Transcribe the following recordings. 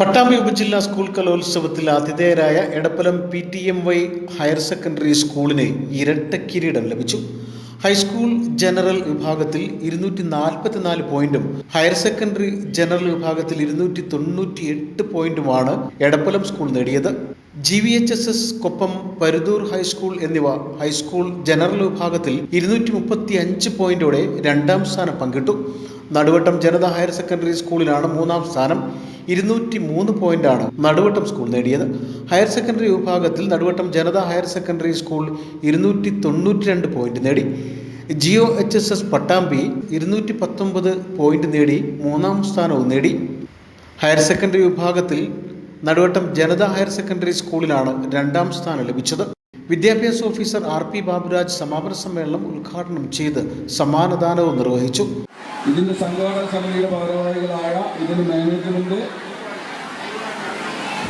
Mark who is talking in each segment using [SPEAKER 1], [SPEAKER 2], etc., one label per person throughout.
[SPEAKER 1] പട്ടാമ്പി ഉപജില്ലാ സ്കൂൾ കലോത്സവത്തിൽ ആതിഥേയരായ Edappalam P T M Y higher secondary സ്കൂളിന് ഇരട്ട കിരീടം ലഭിച്ചു. ഹൈസ്കൂൾ ജനറൽ വിഭാഗത്തിൽ ഇരുന്നൂറ്റി നാൽപ്പത്തിനാല് പോയിന്റും ഹയർ സെക്കൻഡറി ജനറൽ വിഭാഗത്തിൽ ഇരുന്നൂറ്റി തൊണ്ണൂറ്റി എട്ട് പോയിന്റുമാണ് എടപ്പലം സ്കൂൾ നേടിയത്. G V H S S Koppam Paruthur high school എന്നിവ ഹൈസ്കൂൾ ജനറൽ വിഭാഗത്തിൽ ഇരുന്നൂറ്റി മുപ്പത്തി അഞ്ച് പോയിന്റോടെ രണ്ടാം സ്ഥാനം പങ്കിട്ടു. നടുവട്ടം ജനത ഹയർ സെക്കൻഡറി സ്കൂളിലാണ് മൂന്നാം സ്ഥാനം. ഇരുന്നൂറ്റി മൂന്ന് പോയിന്റാണ് നടുവട്ടം സ്കൂൾ നേടിയത്. ഹയർ സെക്കൻഡറി വിഭാഗത്തിൽ Naduvattom Janatha higher secondary school ഇരുന്നൂറ്റി തൊണ്ണൂറ്റി രണ്ട് പോയിന്റ് നേടി ജിയോ എച്ച് എസ് എസ് പട്ടാമ്പി ഇരുന്നൂറ്റി പത്തൊമ്പത് പോയിന്റ് നേടി മൂന്നാം സ്ഥാനവും നേടി. ഹയർ സെക്കൻഡറി വിഭാഗത്തിൽ നടുവട്ടം ജനത ഹയർ സെക്കൻഡറി സ്കൂളിലാണ് രണ്ടാം സ്ഥാനം ലഭിച്ചത്. വിദ്യാഭ്യാസ ഓഫീസർ ആർ പി ബാബുരാജ് സമാപന സമ്മേളനം ഉദ്ഘാടനം ചെയ്ത് സമ്മാനദാനവും നിർവഹിച്ചു.
[SPEAKER 2] ഇതിന്റെ സംഘാടക സമിതിയുടെ ഭാരവാഹികളായ ഇതിന്റെ മാനേജ്മെന്റ്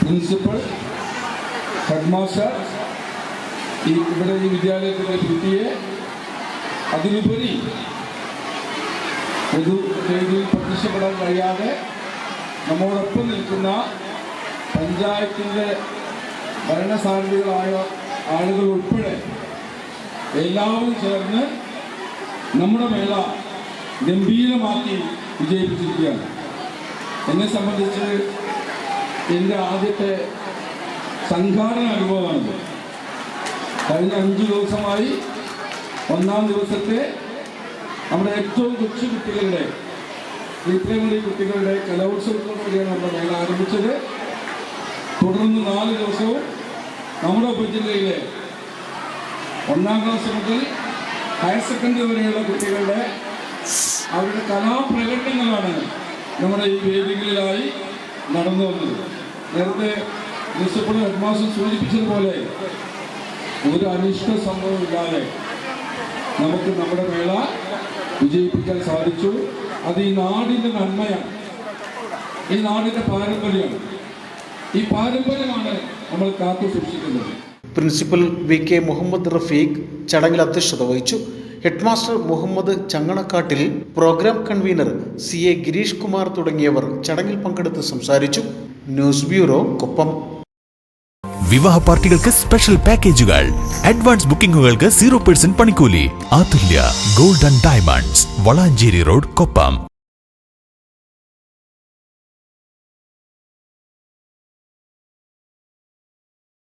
[SPEAKER 2] പ്രിൻസിപ്പൽ ഹെഡ്മാസ്റ്റർ ഇവിടെ ഈ വിദ്യാലയത്തിലെ പി ടി എ അതിലുപരി പൊതു പ്രത്യക്ഷപ്പെടാൻ കഴിയാതെ നമ്മോടൊപ്പം നിൽക്കുന്ന പഞ്ചായത്തിന്റെ ഭരണസാരഥികളായ ആളുകൾ ഉൾപ്പെടെ എല്ലാവരും ചേർന്ന് നമ്മുടെ മേള ഗംഭീരമാക്കി വിജയിപ്പിച്ചിരിക്കുകയാണ്. എന്നെ സംബന്ധിച്ച് എന്റെ ആദ്യത്തെ സംഘാടന അനുഭവമാണിത്. കഴിഞ്ഞ അഞ്ച് ദിവസമായി ഒന്നാം ദിവസത്തെ നമ്മുടെ ഏറ്റവും കൊച്ചു കുട്ടികളുടെ പ്രീപ്രൈമറി കുട്ടികളുടെ കലോത്സവത്തോടുകൂടിയാണ് നമ്മുടെ മേള ആരംഭിച്ചത്. തുടർന്ന് നാല് ദിവസവും നമ്മുടെ ഉപജില്ലയിലെ ഒന്നാം ക്ലാസ് മുതൽ ഹയർ സെക്കൻഡറി വരെയുള്ള കുട്ടികളുടെ അവരുടെ കലാപ്രകടനങ്ങളാണ് നമ്മുടെ ഈ വേദികളിലായി നടന്നു വന്നത്. നേരത്തെ പ്രിൻസിപ്പൾ ഹെഡ്മാസ്റ്റർ സൂചിപ്പിച്ചതുപോലെ ഒരു അനിഷ്ട സംഭവമില്ലാതെ നമുക്ക് നമ്മുടെ മേള വിജയിപ്പിക്കാൻ സാധിച്ചു. അത് ഈ നാടിന്റെ നന്മയാണ്. ഈ നാടിന്റെ പാരമ്പര്യമാണ്. ഈ പാരമ്പര്യമാണ് നമ്മൾ കാത്തു സൂക്ഷിക്കുന്നത്.
[SPEAKER 1] Principal V K Muhammad Rafeeq ചടങ്ങിൽ അധ്യക്ഷത വഹിച്ചു. Headmaster Muhammad ചങ്ങണക്കാട്ടിൽ program convener C A Girish Kumar തുടങ്ങിയവർ ചടങ്ങിൽ പങ്കെടുത്ത് സംസാരിച്ചു. News bureau Koppam.
[SPEAKER 3] വിവാഹ പാർട്ടികൾക്ക് സ്പെഷ്യൽ പാക്കേജുകൾ അഡ്വാൻസ് ബുക്കിംഗുകൾക്ക് സീറോ പെർസെന്റ് പണിക്കൂലി. Athulya golden and diamonds Valanchery road Koppam.